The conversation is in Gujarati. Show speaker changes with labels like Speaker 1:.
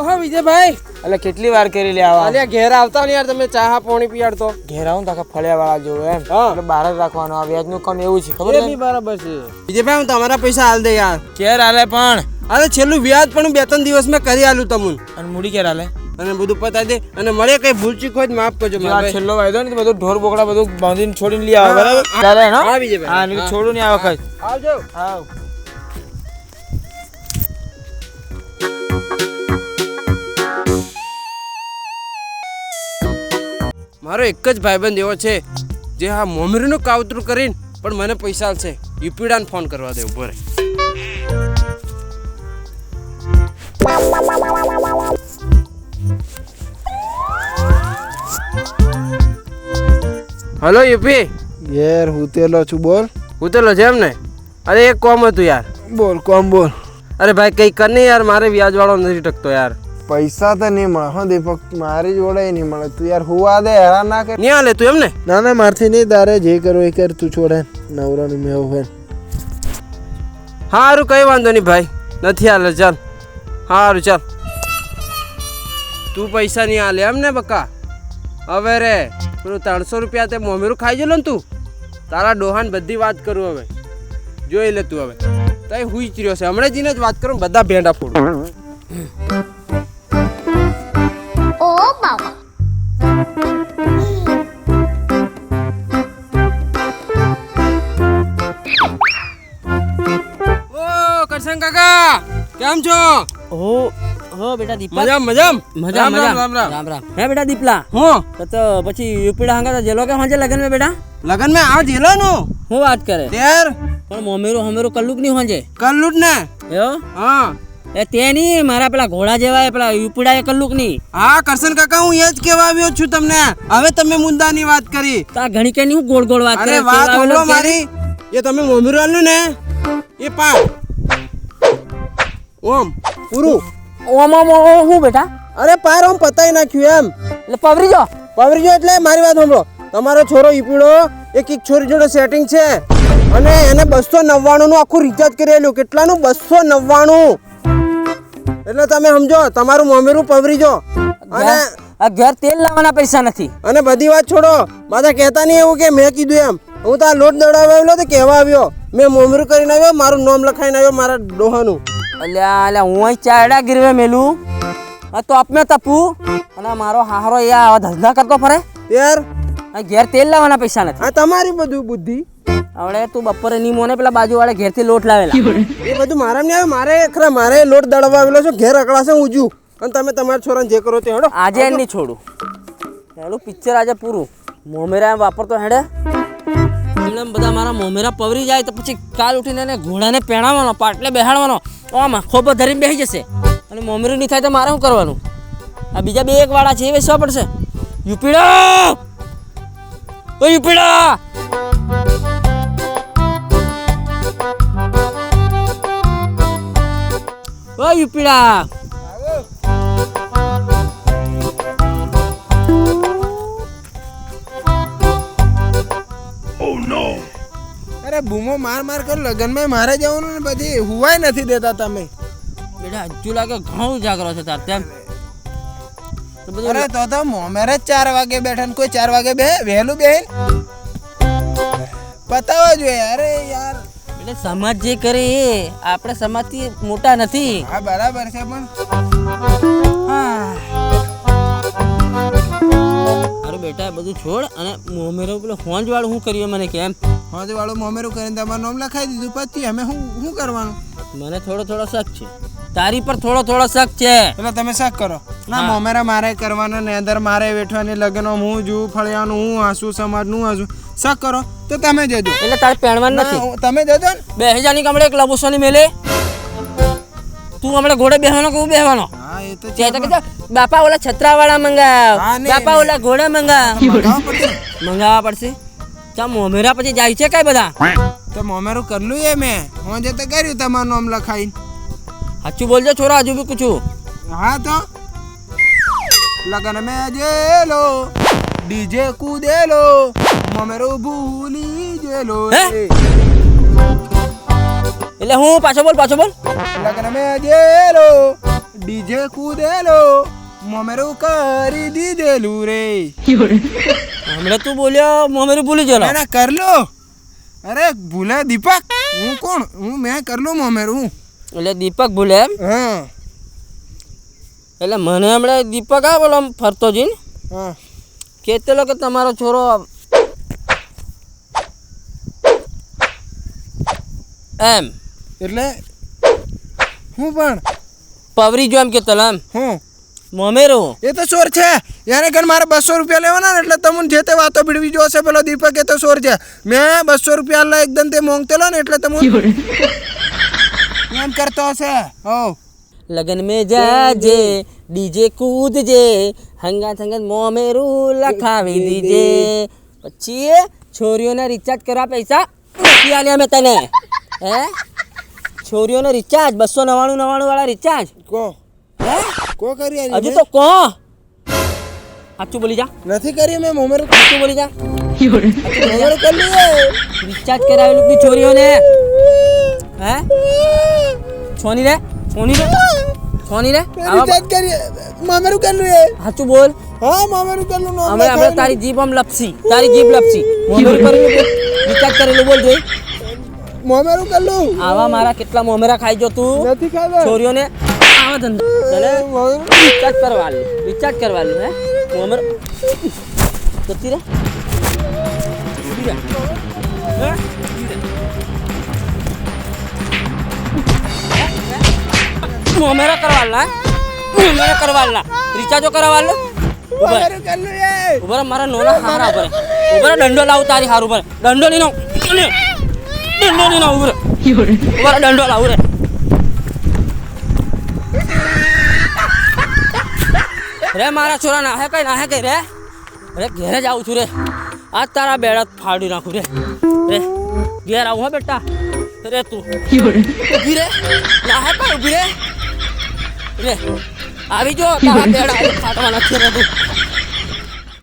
Speaker 1: ઓહો વિજયભાઈ.
Speaker 2: એટલે કેટલી વાર કરી લે આવા?
Speaker 1: અલ્યા ઘેર આવતા ને યાર તમે ચા પાણી પીયાડતો
Speaker 2: ઘેર આવું ને તો આખા ફળિયા વાળા જોવે એમ.
Speaker 1: હા.
Speaker 2: એટલે બહાર જ રાખવાનો આ વ્યાજનું કામ એવું છે ખબર
Speaker 1: નહીં બરાબર છે. વિજયભાઈ હું તમારા પૈસા હાલ દે યાર.
Speaker 2: ઘેર હાલે પણ.
Speaker 1: અરે છેલ્લું વ્યાજ પણ હું બે ત્રણ દિવસ મેં કરી આલું તમને.
Speaker 2: અને મૂડી ઘેર હાલે
Speaker 1: અને બધું પતાવી દે. અને મળે કઈ ભૂલ ચૂક હોય માફ કરજો
Speaker 2: છેલ્લો વાયદો ને બધું ઢોર બોકડા બધું બાંધીને છોડીને લઈ આવે બરાબર?
Speaker 1: હા,
Speaker 2: ચાલે નો
Speaker 1: હા, વિજયભાઈ.
Speaker 2: હા નહીં
Speaker 1: હા.
Speaker 2: છોડું નહીં આ વખત.
Speaker 1: આવજો.
Speaker 2: આવ.
Speaker 1: મારો એક જ ભાઈબંધ એવો છે જે આ મોમરીનું કાવતરું કરીને પણ મને પૈસા છે યુપીડાને ફોન કરવા દે ઊભો રહે. હલો યુપી.
Speaker 3: યાર હું તેલો છું બોલ.
Speaker 1: હું તેલો છે એમ ને અરે એક કોમ હતું યાર.
Speaker 3: બોલ કોમ બોલ.
Speaker 1: અરે ભાઈ કંઈ કર નહીં યાર મારે વ્યાજવાળો નથી ટકતો યાર.
Speaker 3: પૈસા તો નહીં મળે. હો દીપક મારી જોડે નહીં મળે. તું યાર હુવા દે હેરાન ના કર.
Speaker 1: નહીં હાલે તું એમ ને?
Speaker 3: ના મારથી નહીં તારે જે કરો એ કર તું છોડે. નવરાનું મેં હોય.
Speaker 1: સારું કઈ વાંધો નહીં ભાઈ. નથી હાલે ચાલ. સારું ચાલ. તું પૈસા નહીં હાલે એમ ને બકા? હવે રે પેલું ત્રણસો રૂપિયા તે મોમેરું ખાઈ ગયેલો ને તું? તારા ડોહાન બધી વાત કરું હવે. જોઈ લે તું હવે. તઈ હુઈ જ રહ્યો છે. હમણાં જઈને જ વાત કરું બધા ભેંડા ફોડું.
Speaker 4: Oba!
Speaker 1: ઓ કરશન કાકા કેમ છો?
Speaker 5: ઓ હો બેટા દીપક.
Speaker 1: મજામ મજામ?
Speaker 5: મજા
Speaker 1: રામ રામ રામ રામ.
Speaker 5: હે બેટા દીપલા?
Speaker 1: હું.
Speaker 5: તો તો પછી યુપીડા હંગા તો જેલો કે હાજે લગન મે બેટા?
Speaker 1: લગન મેં આ નો
Speaker 5: હું વાત કરે?
Speaker 1: તેર?
Speaker 5: પણ મોમેરો હમેરો કલ્લુકની હોંજે.
Speaker 1: કલ્લુક ને
Speaker 5: એવો
Speaker 1: હા.
Speaker 5: એ તે નહીં મારા પેલા ઘોડા જેવા પેલા યુપડા એ કલ્લુક નહીં
Speaker 1: હા કરશન કાકા હું એ જ કહેવા આવ્યો છું તમને. હવે તમે મુદ્દાની વાત કરી.
Speaker 5: તા ઘણી કઈ હું ગોળ ગોળ વાત
Speaker 1: અરે
Speaker 5: કરે
Speaker 1: વાત
Speaker 5: કેવા
Speaker 1: મારી. એ તમે મોમીરું નું? ને એ પા ઓમ પૂરું.
Speaker 5: ઓમ ઓમ ઓમ હું બેટા?
Speaker 1: અરે પાર ઓમ પતાઈ નાખ્યું એમ.
Speaker 5: એટલે પવરી જો
Speaker 1: પવરીજો એટલે મારી વાત સાંભળો તમારો છોરો ઈપીડો એક એક છોરી જોડે સેટિંગ છે. અને એને બસો નવ્વાણું નું આખું રિચાર્જ કરેલું. કેટલાનું? બસો નવ્વાણું. એટલે તમે સમજો તમારું મોમેરું પવરીજો અને
Speaker 5: આ ઘેર તેલ લાવવાના પૈસા નથી.
Speaker 1: અને બધી વાત છોડો. માતા કહેતા નહીં એવું કે મેં કીધું એમ. હું તો આ લોટ દડાવેલો તો કહેવા આવ્યો. મેં મોમરું કરીને આવ્યો મારું નામ લખાઈને આવ્યો મારા ડોહાનું.
Speaker 5: અલ્યા અલ્યા હું અહીં ચારડા ગીરવે મેલું. આ તો આપમે તપુ. અને મારો હારો એ આવા ધંધા કરતો ફરે.
Speaker 1: યાર
Speaker 5: ઘેર તેલ લાવવાના પૈસા નથી.
Speaker 1: આ તમારી બધું બુદ્ધિ.
Speaker 5: હવે તું બપોરે ની મોને પેલા બાજુ વાળા ઘેરથી લોટ લાવેલા.
Speaker 1: એ બધું મારા નહીં આવે મારે ખરા મારે લોટ દળવા આવેલો છે ઘેર અકળાશે ઊંજું અને તમે તમારા છોરાને જે કરો તે હેડો.
Speaker 5: આજે એમ નહીં છોડું. પેલું પિક્ચર આજે પૂરું. મોમેરા એમ વાપરતો હેડે. એમ બધા મારા મોમેરા પવરી જાય તો પછી કાલ ઉઠીને એને ઘોડાને પહેણાવવાનો પાટલે બેહાડવાનો. આમાં ખોબો ધરીને બેસી જશે. અને મોમેરું નહીં થાય તો મારે શું કરવાનું? આ બીજા બે એક વાળા છે એ વેચવા પડશે. યુપીડા ઓ યુપીડા!
Speaker 3: અરે બૂમો માર માર કર લગનમાં મારે જવાનું ને પછી હુવાય નથી દેતા તમે.
Speaker 5: બેટા હજુ લાગે ઘણું જાગરો છે તાર તેમ તો બધું
Speaker 3: અરે તો તો મોમેર જ ચાર વાગે બેઠા કોઈ ચાર વાગે બે વહેલું બેન પતાવવા જોઈએ. અરે યાર.
Speaker 5: એટલે સમાજ જે કરે એ આપણે સમાજથી મોટા નથી.
Speaker 3: હા બરાબર છે પણ.
Speaker 5: અરે બેટા બધું છોડ અને મોમેરો પેલો હોંજ વાળું શું કરીએ મને કેમ?
Speaker 3: હોંજ વાળું મોમેરું કરીને તમારું નામ લખાઈ દીધું. પછી અમે શું શું કરવાનું?
Speaker 5: મને થોડો થોડો શક છે. તારી પર થોડો થોડો શક છે.
Speaker 3: એટલે તમે શક કરો. ના મોમેરા મારે કરવાના ને અંદર મારે વેઠવાની લગ્ન હું જુ ફળિયાનું હું હાસું સમાજનું નું હાસું શક કરો તો તમે જજો.
Speaker 5: એટલે તારે પહેણવાનું નથી.
Speaker 3: તમે જજો ને.
Speaker 5: બે હજારની કમળે એક લબુસોની મેલે. તું હમણાં ઘોડે બેહવાનો કે હું બેહવાનો? બાપા ઓલા છત્રાવાળા મંગાવ.
Speaker 3: હા,
Speaker 5: બાપા ઓલા ઘોડા મંગાવ.
Speaker 3: મંગાવવા પડશે.
Speaker 5: મંગાવવા પડશે? ચા મોમેરા પછી જાય છે કઈ બધા?
Speaker 3: તો મોમેરું કરલું એ મેં. હું જે તો કર્યું તમારું નામ લખાઈને.
Speaker 5: સાચું બોલજો છોરા હજુ બી પૂછું
Speaker 3: હા તો લગન મેં જેલો ડીજે કૂદેલો મોમેરું ભૂલી જેલો?
Speaker 5: એટલે હું પાછો બોલ પાછો બોલ
Speaker 3: લગન મેં જેલો ડીજે કૂદેલો મોમેરું કરી દીધેલું રે
Speaker 5: હમણાં તું બોલ્યો મોમેરું ભૂલી જલો
Speaker 3: ના કરલો અરે ભૂલે દીપક હું કોણ હું મેં કરલું મોમેરું
Speaker 5: એટલે દીપક ભૂલે એમ?
Speaker 3: હા.
Speaker 5: એટલે મને હમણાં દીપક આ બોલો ફરતો જઈને.
Speaker 3: હા.
Speaker 5: કહેતેલો કે તમારો છોરો એમ.
Speaker 3: એટલે હું પણ?
Speaker 5: પવરી જો એમ કહેતેલો એમ.
Speaker 3: હું?
Speaker 5: મોમેરું
Speaker 3: એ તો ચોર છે. એને કણ મારે બસો રૂપિયા લેવાના ને એટલે તમને જે તે વાતો ભીડવી જોશે પેલો દીપક એ તો ચોર છે. મેં બસો રૂપિયા એકદમ તે મોંગતેલો ને એટલે તમે એમ કરતો હશે? હો
Speaker 5: લગન મે જાજે ડીજે કૂદજે હંગાત હંગાત મોમેરું લખાવી દીજે. પછી છોરીઓને રિચાર્જ કરવા પૈસા નથી આલ્યા મેં તને. હે? છોરીઓને રિચાર્જ બસો નવાણું નવાણું વાળા રિચાર્જ
Speaker 3: કો?
Speaker 5: હે?
Speaker 3: કો કરી આલી
Speaker 5: હજુ તો કો. સાચું બોલી જા.
Speaker 3: નથી કરી મેં મોમેરું
Speaker 5: સાચું બોલી જા. રિચાર્જ કરાવેલું છોરીઓને. હે? છોની રે છોની રે છોની રે
Speaker 3: રિચાર્જ કરી મોમેરું કરલું એ?
Speaker 5: સાચું બોલ.
Speaker 3: હા મામેરું કરલું નો
Speaker 5: હમણાં આપણે તારી જીભ આમ લપસી તારી જીભ લપસી. મોમેરું કરેલું રિચાર્જ કરેલું બોલ જોઈ.
Speaker 3: મોમેરું કરલું
Speaker 5: આવા મારા કેટલા મોમેરા ખાઈ જો તું?
Speaker 3: નથી ખાવા
Speaker 5: છોરીઓને આવા ધંધા. રિચાર્જ કરવાનું રિચાર્જ કરવાનું હે? મોમેર જતી રે. જતી રે. હે? મોમેરા કરવાના હે? મોમેરા કરવાના રિચાર્જો કરાવવાના ઊભા રહે.
Speaker 3: મોમેરું કરલું એ
Speaker 5: ઊભા રહે, મારા નોના હારા ઊભા રહે. ઊભા રહે, દંડો લાવ તારી હારું ઊભા રહે. દંડો લઈને આવ. દંડો લઈને આવ, ઊભા રહે. ઊભા રહે, દંડો લાવ રે રે મારા છોરા નાહે કઈ નાહે કઈ રે રે ઘેરે જાઉં છું રે આજ તારા બેડા ફાડી નાખું રે રે ઘેર આવું હો બેટા રે તું ઊભી રે નાહે કઈ ઊભી રે રે આવી જો તારા બેડા ફાટવા નથી રે તું